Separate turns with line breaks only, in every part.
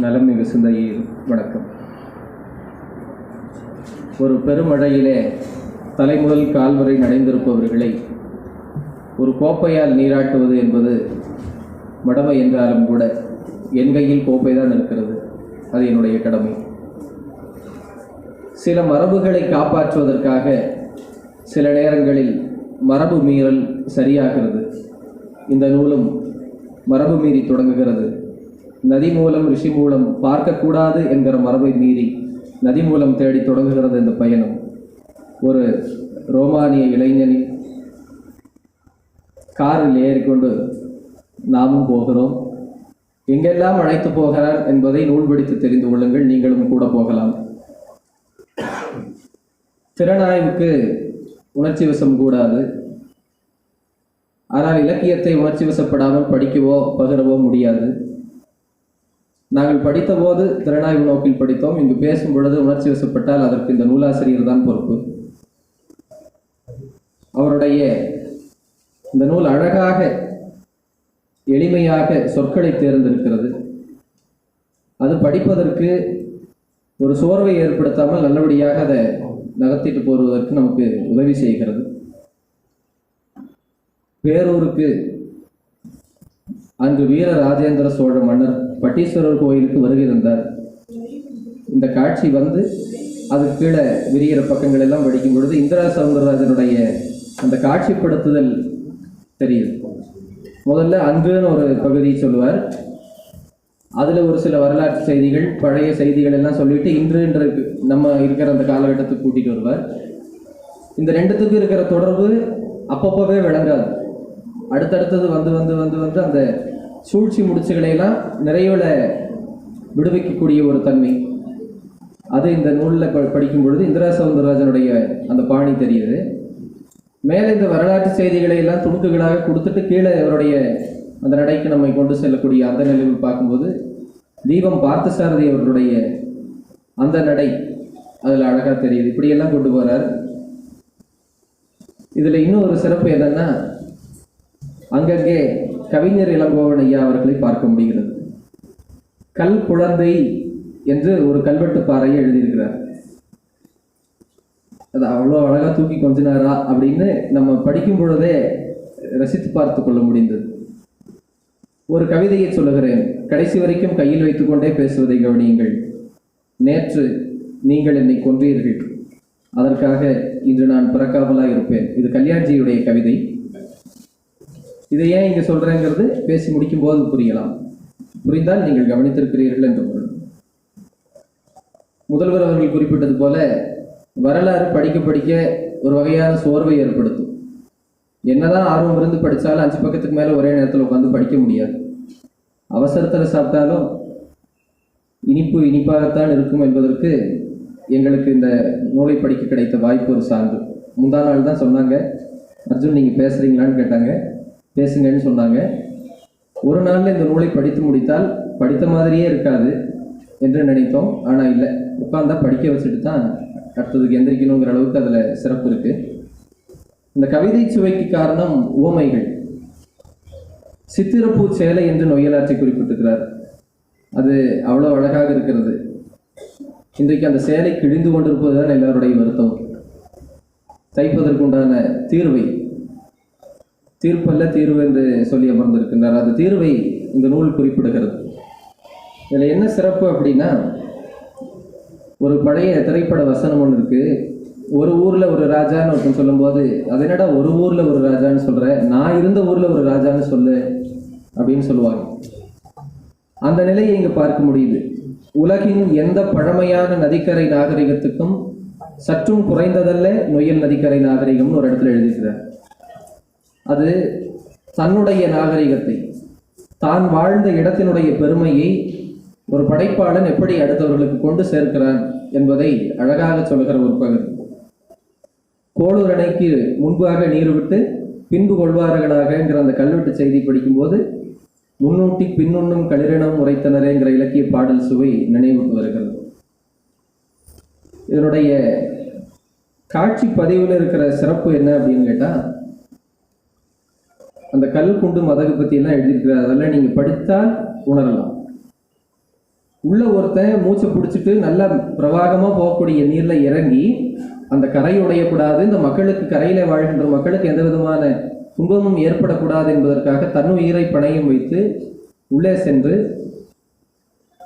நலம் மிகு சிந்தையில் வணக்கம். ஒரு பெருமழையிலே தலைமுதல் கால்வரை நடைந்திருப்பவர்களை ஒரு கோப்பையால் நீராட்டுவது என்பது மடமை என்றாலும் கூட என் கையில் கோப்பை தான் இருக்கிறது. அது என்னுடைய கடமை. சில மரபுகளை காப்பாற்றுவதற்காக சில நேரங்களில் மரபு மீறல் சரியாகிறது. இந்த நூலும் மரபு மீறி தொடங்குகிறது. நதி மூலம் ரிஷி மூலம் பார்க்கக்கூடாது என்கிற மரபை மீறி நதி மூலம் தேடி தொடங்குகிறது இந்த பயணம். ஒரு ரோமானிய இளைஞனின் காரில் ஏறிக்கொண்டு நாமும் போகிறோம். எங்கெல்லாம் அழைத்து போகிறார் என்பதை நூல் படித்து தெரிந்து கொள்ளுங்கள். நீங்களும் கூட போகலாம். திறனாய்வுக்கு உணர்ச்சி வசம் கூடாது. ஆனால் இலக்கியத்தை உணர்ச்சி வசப்படாமல் படிக்கவோ பகிரவோ முடியாது. நாங்கள் படித்தபோது திறனாய்வு நோக்கில் படித்தோம். இங்கு பேசும் பொழுது உணர்ச்சி வசப்பட்டால் அதற்கு இந்த நூலாசிரியர் தான் பொறுப்பு. அவருடைய இந்த நூல் அழகாக எளிமையாக சொற்களை தேர்ந்தெடுக்கிறது அது படிப்பதற்கு ஒரு சோர்வை ஏற்படுத்தாமல் நல்லபடியாக அதை நகர்த்திட்டு போடுவதற்கு நமக்கு உதவி செய்கிறது. பேரூருக்கு அன்று வீர ராஜேந்திர சோழ மன்னர் பட்டீஸ்வரர் கோயிலுக்கு வருகை இந்த காட்சி வந்து அது கீழே விரிகிற பக்கங்கள் எல்லாம் படிக்கும் பொழுது இந்திரா சவுந்தரராஜனுடைய அந்த காட்சிப்படுத்துதல் தெரியுது முதல்ல அன்றுன்னு ஒரு பகுதியை சொல்லுவார். அதில் ஒரு சில வரலாற்று செய்திகள் பழைய செய்திகள் எல்லாம் சொல்லிட்டு இன்றுன்ற நம்ம இருக்கிற அந்த காலகட்டத்துக்கு கூட்டிகிட்டு வருவார். இந்த ரெண்டுத்துக்கும் இருக்கிற தொடர்பு அப்பப்போவே விளங்காது. அடுத்தடுத்தது வந்து வந்து வந்து வந்து அந்த சூழ்ச்சி முடிச்சுகளையெல்லாம் நிறைவில் விடுவிக்கக்கூடிய ஒரு தன்மை. அது இந்த நூலில் ப படிக்கும் பொழுது இந்திரா சவுந்தரராஜனுடைய அந்த பாணி தெரியுது. மேலே இந்த வரலாற்று செய்திகளை எல்லாம் துணுக்குகளாக கொடுத்துட்டு கீழே அவருடைய அந்த நடைக்கு நம்மை கொண்டு செல்லக்கூடிய அந்த நிலையில் பார்க்கும்போது தீபம் பார்த்தசாரதி அவர்களுடைய அந்த நடை அதில் அழகாக தெரியுது. இப்படியெல்லாம் கொண்டு போகிறார் இதில் இன்னும் ஒரு சிறப்பு என்னென்னா அங்கங்கே கவிஞர் இளங்கோவன் ஐயா அவர்களை பார்க்க முடிகிறது. கல் குழந்தை என்று ஒரு கல்வெட்டு பாறையை எழுதியிருக்கிறார். அது அவ்வளோ அழகாக தூக்கி கொஞ்சினாரா அப்படின்னு நம்ம படிக்கும் பொழுதே ரசித்து பார்த்து கொள்ள முடிந்தது. ஒரு கவிதையை சொல்லுகிறேன். கடைசி வரைக்கும் கையில் வைத்துக்கொண்டே பேசுவதை கவனியுங்கள். நேற்று நீங்கள் என்னை கொன்றீர்கள். அதற்காக இன்று நான் பிறக்காமலா இருப்பேன் இது கல்யாண்ஜியுடைய கவிதை. இதை ஏன் இங்கே சொல்கிறேங்கிறது பேசி முடிக்கும் போது புரியலாம். புரிந்தால் நீங்கள் கவனித்திருக்கிறீர்கள் என்று பொருள். முதல்வர் அவர்கள் குறிப்பிட்டது போல வரலாறு படிக்க படிக்க ஒரு வகையான சோர்வை ஏற்படுத்தும். என்னதான் ஆர்வம் இருந்து படித்தாலும் அஞ்சு பக்கத்துக்கு மேலே ஒரே நேரத்தில் உட்காந்து படிக்க முடியாது. அவசரத்தில் சாப்பிட்டாலும் இனிப்பு இனிப்பாகத்தான் இருக்கும் என்பதற்கு எங்களுக்கு இந்த நூலை படிக்க கிடைத்த வாய்ப்பு ஒரு சான்று. முந்தா நாள் தான் சொன்னாங்க. அர்ஜுன் நீங்கள் பேசுகிறீங்களான்னு கேட்டாங்க. பேசுங்கன்னு சொன்னாங்க. ஒரு நாளில் இந்த நூலை படித்து முடித்தால் படித்த மாதிரியே இருக்காது என்று நினைத்தோம். ஆனால் இல்லை உட்காந்தா படிக்க வச்சுட்டு தான் அடுத்ததுக்கு எந்திரிக்கணுங்கிற அளவுக்கு அதில் சிறப்பு இருக்குது இந்த கவிதை சுவைக்கு காரணம் உவமைகள். சித்திரப்பூ சேலை என்று நொய்யலாற்றி குறிப்பிட்டிருக்கிறார். அது அவ்வளோ அழகாக இருக்கிறது. இன்றைக்கு அந்த சேலை கிழிந்து கொண்டிருப்பதுதான் எல்லாருடைய வருத்தம். தைப்பதற்குண்டான தீர்வை தீர்ப்பல்ல தீர்வு என்று சொல்லி அமர்ந்திருக்கின்றார். அந்த தீர்வை இந்த நூல் குறிப்பிடுகிறது. இதில் என்ன சிறப்பு அப்படின்னா ஒரு பழைய திரைப்பட வசனம் ஒன்று இருக்குது ஒரு ஊரில் ஒரு ராஜான்னு ஒருத்தன் சொல்லும்போது அது என்னடா ஒரு ஊரில் ஒரு ராஜான்னு சொல்கிற நான் இருந்த ஊரில் ஒரு ராஜான்னு சொல்லு அப்படின்னு சொல்லுவாங்க. அந்த நிலையை இங்கே பார்க்க முடியுது. உலகின் எந்த பழமையான நதிக்கரை நாகரிகத்துக்கும் சற்றும் குறைந்ததல்ல நொயல் நதிக்கரை நாகரிகம்னு ஒரு இடத்துல எழுதியிருக்கிறார். அது தன்னுடைய நாகரிகத்தை தான் வாழ்ந்த இடத்தினுடைய பெருமையை ஒரு படைப்பாளன் எப்படி அடுத்தவர்களுக்கு கொண்டு சேர்க்கிறான் என்பதை அழகாக சொல்கிற ஒரு பகுதி. கோளூர் அணைக்கு முன்பாக நீர் விட்டு பின்பு கொள்வார்களாகங்கிற அந்த கல்வெட்டு செய்தி படிக்கும்போது முன்னூட்டி பின்னுண்ணும் களிரினம் உரைத்தனரேங்கிற இலக்கிய பாடல் சுவை நினைவுக்கு வருகிறது. இதனுடைய காட்சி பதிவில் இருக்கிற சிறப்பு என்ன அப்படின்னு கேட்டால் அந்த கல் குண்டு மதகு பற்றியெல்லாம் எழுதியிருக்கிறார். அதெல்லாம் நீங்கள் படித்தால் உணரலாம். உள்ள ஒருத்தன் மூச்சை பிடிச்சிட்டு நல்லா பிரவாகமாக போகக்கூடிய நீரில் இறங்கி அந்த கரை உடையக்கூடாது இந்த மக்களுக்கு கரையில் வாழ்கின்ற மக்களுக்கு எந்த விதமான துன்பமும் ஏற்படக்கூடாது என்பதற்காக தன் உயிரை பணையம் வைத்து உள்ளே சென்று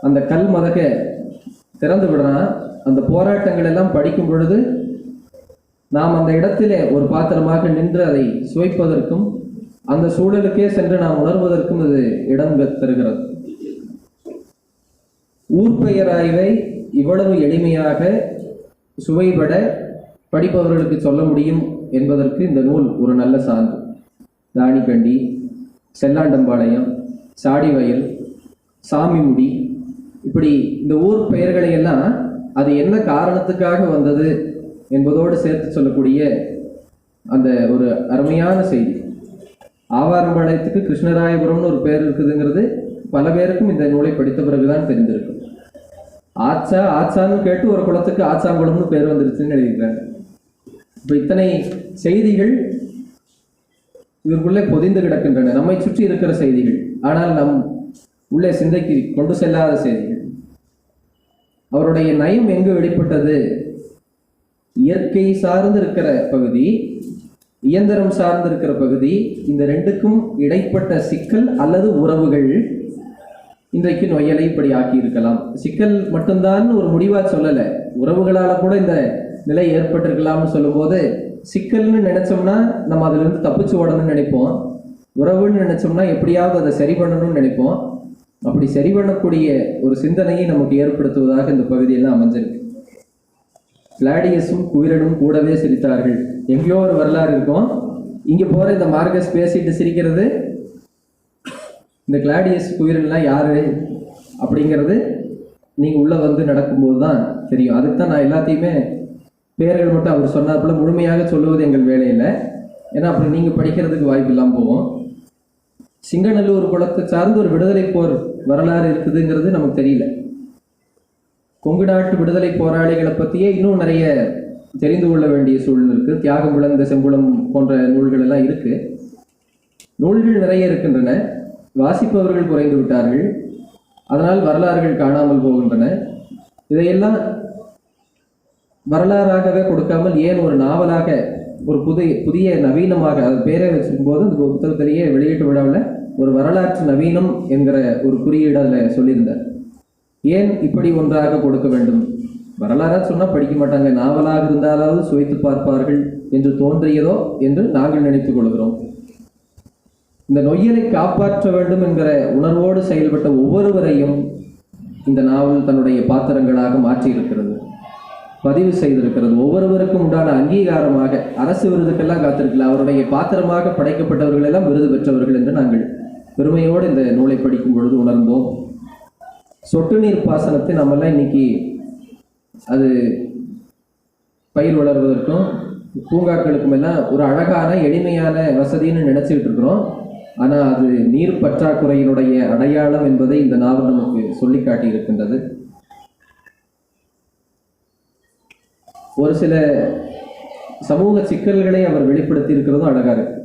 அந்த கல் மதக திறந்து விடுறான். அந்த போராட்டங்கள் எல்லாம் படிக்கும் பொழுது நாம் அந்த இடத்திலே ஒரு பாத்திரமாக நின்று அதை சுவைப்பதற்கும் அந்த சூழலுக்கே சென்று நாம் உணர்வதற்கும் இது இடம் தருகிறது ஊர்பெயராய்வை இவ்வளவு எளிமையாக சுவைபட படிப்பவர்களுக்கு சொல்ல முடியும் என்பதற்கு இந்த நூல் ஒரு நல்ல சான்று. தானிக்கண்டி செல்லாண்டம்பாளையம் சாடிவயல் சாமிமுடி இப்படி இந்த ஊர் பெயர்களை எல்லாம் அது என்ன காரணத்துக்காக வந்தது என்பதோடு சேர்த்து சொல்லக்கூடிய அந்த ஒரு அருமையான செய்தி. ஆவாரம்பாளையத்துக்கு கிருஷ்ணராயபுரம்னு ஒரு பேர் இருக்குதுங்கிறது பல பேருக்கும் இந்த நூலை படித்த பிறகுதான் தெரிந்திருக்கும். ஆச்சா ஆச்சான்னு கேட்டு ஒரு குளத்துக்கு ஆச்சாங்குளம்னு பேர் வந்துருச்சுன்னு எழுதியிருக்காங்க இப்போ இத்தனை செய்திகள் இதற்குள்ளே பொதிந்து கிடக்கின்றன. நம்மை சுற்றி இருக்கிற செய்திகள். ஆனால் நம் உள்ளே சிந்தைக்கு கொண்டு செல்லாத செய்திகள். அவருடைய நயம் எங்கு வெளிப்பட்டது? இயற்கை சார்ந்து இருக்கிற பகுதி இயந்திரம் சார்ந்திருக்கிற பகுதி இந்த ரெண்டுக்கும் இடைப்பட்ட சிக்கல் அல்லது உறவுகள் இன்றைக்கு நொயலை இப்படி ஆக்கி இருக்கலாம் சிக்கல் மட்டும்தான் ஒரு முடிவாக சொல்லலை. உறவுகளால் கூட இந்த நிலை ஏற்பட்டிருக்கலாம்னு சொல்லும்போது சிக்கல்னு நினைச்சோம்னா நம்ம அதிலிருந்து தப்பிச்சு ஓடணும்னு நினைப்போம். உறவுன்னு நினைச்சோம்னா எப்படியாவது அதை சரி பண்ணணும்னு நினைப்போம். அப்படி சரி பண்ணக்கூடிய ஒரு சிந்தனையை நமக்கு ஏற்படுத்துவதாக இந்த பகுதியெல்லாம் அமைஞ்சிருக்கு. கிளாடியஸும் குயிரனும் கூடவே சிரித்தார்கள். எங்கேயோ ஒரு வரலாறு இருக்கும். இங்கே போகிற இந்த மார்கஸ் பேசிட்டு சிரிக்கிறது. இந்த கிளாடியஸ் குயிரன்லாம் யார் அப்படிங்கிறது நீங்கள் உள்ளே வந்து நடக்கும்போது தான் தெரியும். அதுக்கு தான் நான் எல்லாத்தையுமே பேர்கள் மட்டும் அவர் சொன்னார் போல் முழுமையாக சொல்லுவது எங்கள் வேலையில். ஏன்னா அப்புறம் நீங்கள் படிக்கிறதுக்கு வாய்ப்பு இல்லாமல் போகும். சிங்கநல்லூர் குளத்தை சார்ந்து ஒரு விடுதலை போர் வரலாறு இருக்குதுங்கிறது நமக்கு தெரியல. கொங்கு நாட்டு விடுதலை போராளிகளை பற்றியே இன்னும் நிறைய தெரிந்து கொள்ள வேண்டிய சூழ்நிலை இருக்குது தியாகம் விளந்த செம்புளம் போன்ற நூல்கள் எல்லாம் இருக்குது நூல்கள் நிறைய இருக்கின்றன. வாசிப்பவர்கள் குறைந்து விட்டார்கள். அதனால் வரலாறுகள் காணாமல் போகின்றன. இதையெல்லாம் வரலாறாகவே கொடுக்காமல் ஏன் ஒரு நாவலாக ஒரு புதிய புதிய நவீனமாக அது பேரை வச்சிருக்கும் போது இந்த புத்தகத்திலேயே வெளியீட்டு விழாவில் ஒரு வரலாற்று நவீனம் என்கிற ஒரு குறியீடு அதில் சொல்லியிருந்தார். ஏன் இப்படி ஒன்றாக கொடுக்க வேண்டும்? வரலாறா சொன்னால் படிக்க மாட்டாங்க. நாவலாக இருந்தாலாவது சுவைத்து பார்ப்பார்கள் என்று தோன்றியதோ என்று நாங்கள் நினைத்துக் கொள்கிறோம். இந்த நொய்யலை காப்பாற்ற வேண்டும் என்கிற உணர்வோடு செயல்பட்ட ஒவ்வொருவரையும் இந்த நாவல் தன்னுடைய பாத்திரங்களாக மாற்றியிருக்கிறது. பதிவு செய்திருக்கிறது. ஒவ்வொருவருக்கும் உண்டான அங்கீகாரமாக அரசு விருதுக்கெல்லாம் காத்திருக்கல. அவருடைய பாத்திரமாக படைக்கப்பட்டவர்கள் எல்லாம் விருது பெற்றவர்கள் என்று நாங்கள் பெருமையோடு இந்த நூலை படிக்கும் பொழுது உணர்ந்தோம். சொட்டு நீர் பாசனத்தை நம்மெல்லாம் இன்னைக்கு அது பயிர் வளர்வதற்கும் பூங்காக்களுக்கும் எல்லாம் ஒரு அழகான எளிமையான வசதின்னு நினச்சிக்கிட்டு இருக்கிறோம். ஆனால் அது நீர் பற்றாக்குறையினுடைய அடையாளம் என்பதை இந்த நாவல் நமக்கு சொல்லி காட்டியிருக்கின்றது ஒரு சில சமூக சிக்கல்களை அவர் வெளிப்படுத்தி இருக்கிறதும் அழகாக இருக்கு.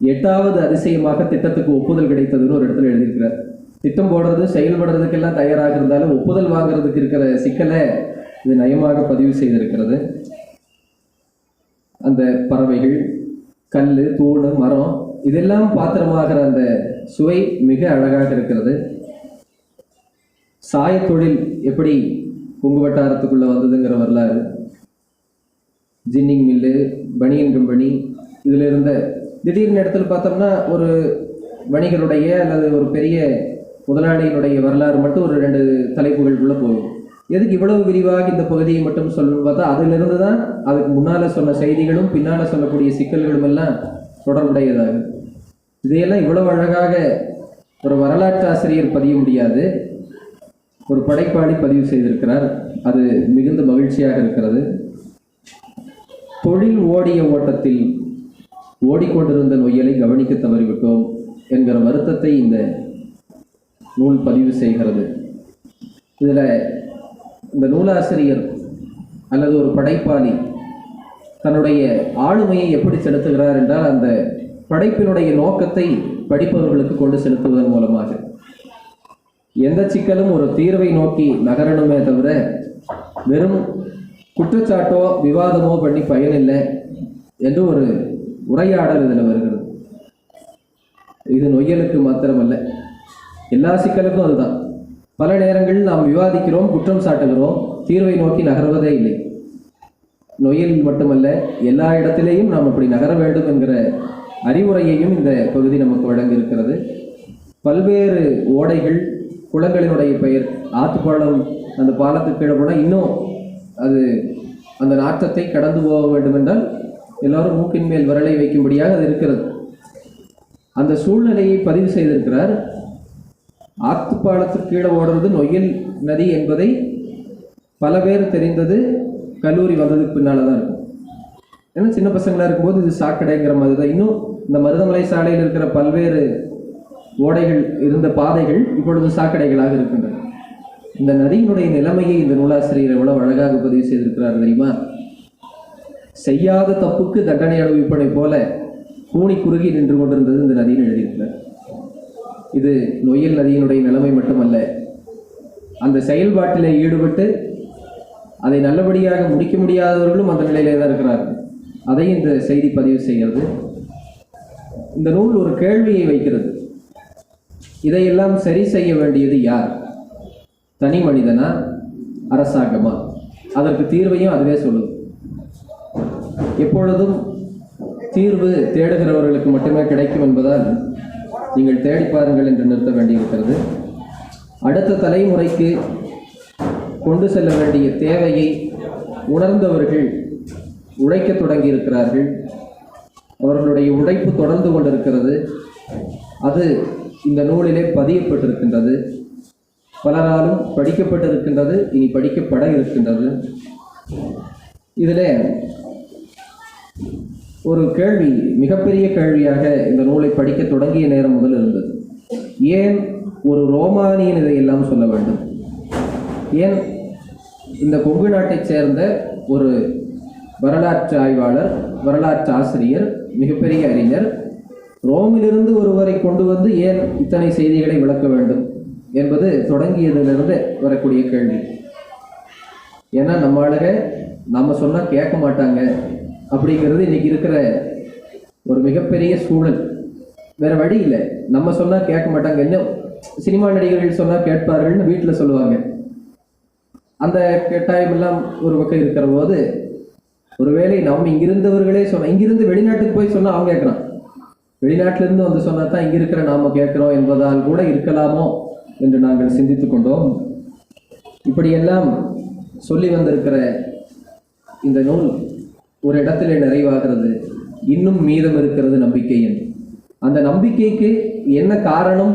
எட்டாவது அதிசயமாக திட்டத்துக்கு ஒப்புதல் கிடைத்ததுன்னு ஒரு இடத்துல எழுதியிருக்கிறார். திட்டம் போடுறது செயல்படுறதுக்கெல்லாம் தயாராக இருந்தாலும் ஒப்புதல் வாங்குறதுக்கு இருக்கிற சிக்கலை இது நயமாக பதிவு செய்திருக்கிறது. அந்த பறவைகள் கல் தூண் மரம் இதெல்லாம் பாத்திரமாகிற அந்த சுவை மிக அழகாக இருக்கிறது. சாயத் தொழில் எப்படி கொங்கு வட்டாரத்துக்குள்ள வந்ததுங்கிற வரலாறு. ஜின்னிங் மில்லு பனியன் கம்பெனி இதில் இருந்த திடீர்னு இடத்துல பார்த்தோம்னா ஒரு வணிகருடைய அல்லது ஒரு பெரிய முதலாளியினுடைய வரலாறு மட்டும் ஒரு ரெண்டு தலைப்புகளுக்குள்ள போகும். எதுக்கு இவ்வளவு விரிவாக இந்த பகுதியை மட்டும் சொல்லணும்னு பார்த்தா அதிலிருந்து தான் அதுக்கு முன்னால் சொன்ன செய்திகளும் பின்னால் சொல்லக்கூடிய சிக்கல்களும் எல்லாம் தொடர்புடையதாகும். இதையெல்லாம் இவ்வளவு அழகாக ஒரு வரலாற்று ஆசிரியர் பதிய முடியாது. ஒரு படைப்பாளி பதிவு செய்திருக்கிறார். அது மிகுந்த மகிழ்ச்சியாக இருக்கிறது. தொழில் ஓடிய ஓட்டத்தில் ஓடிக்கொண்டிருந்த நொய்யலை கவனிக்க தவறிவிட்டோம் என்கிற வருத்தத்தை இந்த நூல் பதிவு செய்கிறது. இதில் இந்த நூலாசிரியர் அல்லது ஒரு படைப்பாளி தன்னுடைய ஆளுமையை எப்படி செலுத்துகிறார் என்றால் அந்த படைப்பினுடைய நோக்கத்தை படிப்பவர்களுக்கு கொண்டு செலுத்துவதன் மூலமாக. எந்த சிக்கலும் ஒரு தீர்வை நோக்கி நகரணுமே தவிர வெறும் குற்றச்சாட்டோ விவாதமோ பண்ணி பயனில்லை என்று ஒரு உரையாடல் இதில் வருகிறது. இது நொய்யலுக்கு மாத்திரமல்ல. எல்லா சிக்கலுக்கும் அதுதான். பல நேரங்களில் நாம் விவாதிக்கிறோம் குற்றம் சாட்டுகிறோம் தீர்வை நோக்கி நகர்வதே இல்லை. நொயில் மட்டுமல்ல எல்லா இடத்திலேயும் நாம் அப்படி நகர வேண்டும் என்கிற அறிவுரையையும் இந்த பகுதி நமக்கு வழங்கியிருக்கிறது. பல்வேறு ஓடைகள் குளங்களினுடைய பெயர் ஆத்துப்பாலம் அந்த பாலத்துக்கு கீழே போனால் இன்னும் அது அந்த நாற்றத்தை கடந்து போக வேண்டும் என்றால் எல்லாரும் மூக்கின் மேல் விரலை வைக்கும்படியாக அது இருக்கிறது. அந்த சூழ்நிலையை பதிவு செய்திருக்கிறார் ஆத்துப்பாலத்துக்கு கீழே ஓடுறது நொய்யல் நதி என்பதை பல பேர் தெரிந்தது கல்லூரி வந்ததுக்கு பின்னால் தான் இருக்கும். ஏன்னா சின்ன பசங்களாக இருக்கும்போது இது சாக்கடைங்கிற மாதிரி தான் இன்னும் இந்த மருதமலை சாலையில் இருக்கிற பல்வேறு ஓடைகள் இருந்த பாதைகள் இப்பொழுது சாக்கடைகளாக இருக்கின்றன. இந்த நதியினுடைய நிலைமையை இந்த நூலாசிரியர் எவ்வளவு அழகாக பதிவு செய்திருக்கிறார் தெரியுமா? செய்யாத தப்புக்கு தண்டனை அனுபவிப்பனை போல கூணி குறுகி நின்று கொண்டிருந்தது இந்த நதின்னு எழுதியிருக்கிறார். இது நொய்யல் நதியினுடைய நிலைமை மட்டுமல்ல. அந்த செயல்பாட்டில் ஈடுபட்டு அதை நல்லபடியாக முடிக்க முடியாதவர்களும் அந்த நிலையிலே தான் இருக்கிறார்கள். அதை இந்த செய்தி பதிவு செய்கிறது. இந்த நூல் ஒரு கேள்வியை வைக்கிறது. இதையெல்லாம் சரி செய்ய வேண்டியது யார்? தனி மனிதனா? அரசாங்கமா? அதற்கு தீர்வையும் அதுவே சொல்லுது. எப்பொழுதும் தீர்வு தேடுகிறவர்களுக்கு மட்டுமே கிடைக்கும் என்பதால் நீங்கள் தேடி பாருங்கள் என்று நிறுத்த வேண்டியிருக்கிறது. அடுத்த தலைமுறைக்கு கொண்டு செல்ல வேண்டிய தேவையை உணர்ந்தவர்கள் உழைக்கத் தொடங்கியிருக்கிறார்கள். அவர்களுடைய உழைப்பு தொடர்ந்து கொண்டிருக்கிறது. அது இந்த நூலிலே பதியப்பட்டிருக்கின்றது. பலராலும் படிக்கப்பட்டிருக்கின்றது. இனி படிக்கப்பட இருக்கின்றது. இதில் ஒரு கேள்வி மிகப்பெரிய கேள்வியாக இந்த நூலை படிக்க தொடங்கிய நேரம் முதல் இருந்தது. ஏன் ஒரு ரோமானியன் இதையெல்லாம் சொல்ல வேண்டும்? ஏன் இந்த கொங்கு நாட்டைச் சேர்ந்த ஒரு வரலாற்று ஆய்வாளர் வரலாற்று ஆசிரியர் மிகப்பெரிய அறிஞர் ரோமிலிருந்து ஒருவரை கொண்டு வந்து ஏன் இத்தனை செய்திகளை விளக்க வேண்டும் என்பது தொடங்கியதிலிருந்து வரக்கூடிய கேள்வி. ஏன்னா நம்ம ஆளுங்க நம்ம சொன்னால் கேட்க மாட்டாங்க. அப்படிங்கிறது இன்னைக்கு இருக்கிற ஒரு மிகப்பெரிய சூழல். வேற வழி இல்லை. நம்ம சொன்னால் கேட்க மாட்டாங்க. என்ன சினிமா நடிகர்கள் சொன்னால் கேட்பார்கள்னு வீட்டில் சொல்லுவாங்க. அந்த கட்டாயம் எல்லாம் ஒரு பக்கம் இருக்கிற போது ஒருவேளை நம்ம இங்கிருந்தவர்களே சொன்ன இங்கிருந்து வெளிநாட்டுக்கு போய் சொன்னா அவன் கேட்கறான். வெளிநாட்டில இருந்து வந்து சொன்னா தான் இங்க இருக்கிற நாம கேட்கிறோம் என்பதால் கூட இருக்கலாமோ என்று நாங்கள் சிந்தித்துக் கொண்டோம். இப்படியெல்லாம் சொல்லி வந்திருக்கிற இந்த நூல் ஒரு இடத்திலே நிறைவாகிறது. இன்னும் மீதம் இருக்கிறது நம்பிக்கை என்று அந்த நம்பிக்கைக்கு என்ன காரணம்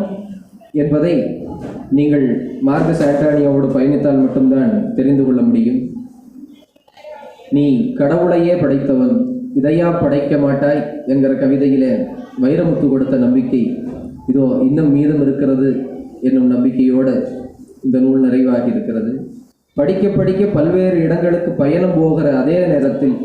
என்பதை நீங்கள் மார்க்க சாட்டானியாவோடு பயணித்தால் மட்டும்தான் தெரிந்து கொள்ள முடியும். நீ கடவுளையே படைத்தவன் இதையா படைக்க மாட்டாய் என்கிற கவிதையிலே வைரமுத்து கொடுத்த நம்பிக்கை. இதோ இன்னும் மீதம் இருக்கிறது என்னும் நம்பிக்கையோடு இந்த நூல் நிறைவாகி இருக்கிறது. படிக்க படிக்க பல்வேறு இடங்களுக்கு பயணம் போகிற அதே நேரத்தில்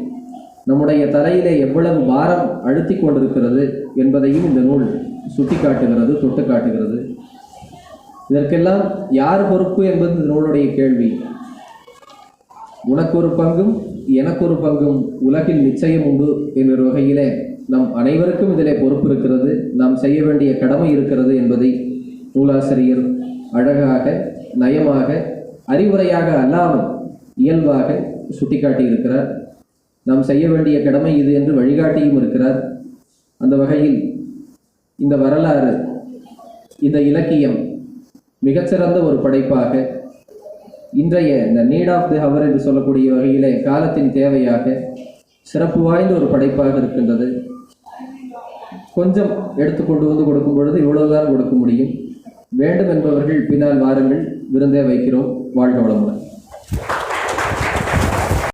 நம்முடைய தலையிலே எவ்வளவு பாரம் அழுத்தி கொண்டிருக்கிறது என்பதையும் இந்த நூல் சுட்டி காட்டுகிறது தொட்டு காட்டுகிறது இதற்கெல்லாம் யார் பொறுப்பு என்பது இந்த நூலுடைய கேள்வி. உனக்கு ஒரு பங்கும் எனக்கு ஒரு பங்கும் உலகில் நிச்சயம் உண்டு என்கிற வகையிலே நம் அனைவருக்கும் இதிலே பொறுப்பு இருக்கிறது நாம் செய்ய வேண்டிய கடமை இருக்கிறது என்பதை நூலாசிரியர் அழகாக நயமாக அறிவுரையாக அல்லாமல் இயல்பாக சுட்டிக்காட்டி இருக்கிறார் நாம் செய்ய வேண்டிய கடமை இது என்று வழிகாட்டியும் இருக்கிறார். அந்த வகையில் இந்த வரலாறு இந்த இலக்கியம் மிகச்சிறந்த ஒரு படைப்பாக இன்றைய இந்த நீட் ஆஃப் தி ஹவர் என்று சொல்லக்கூடிய வகையிலே காலத்தின் தேவையாக சிறப்பு வாய்ந்த ஒரு படைப்பாக இருக்கின்றது. கொஞ்சம் எடுத்து கொண்டு வந்து கொடுக்கும் பொழுது இவ்வளவுதான் கொடுக்க முடியும். வேண்டும் என்பவர்கள் பின்னால் வாருங்கள் விருந்தே வைக்கிறோம். வாழ்க வளமுடன்.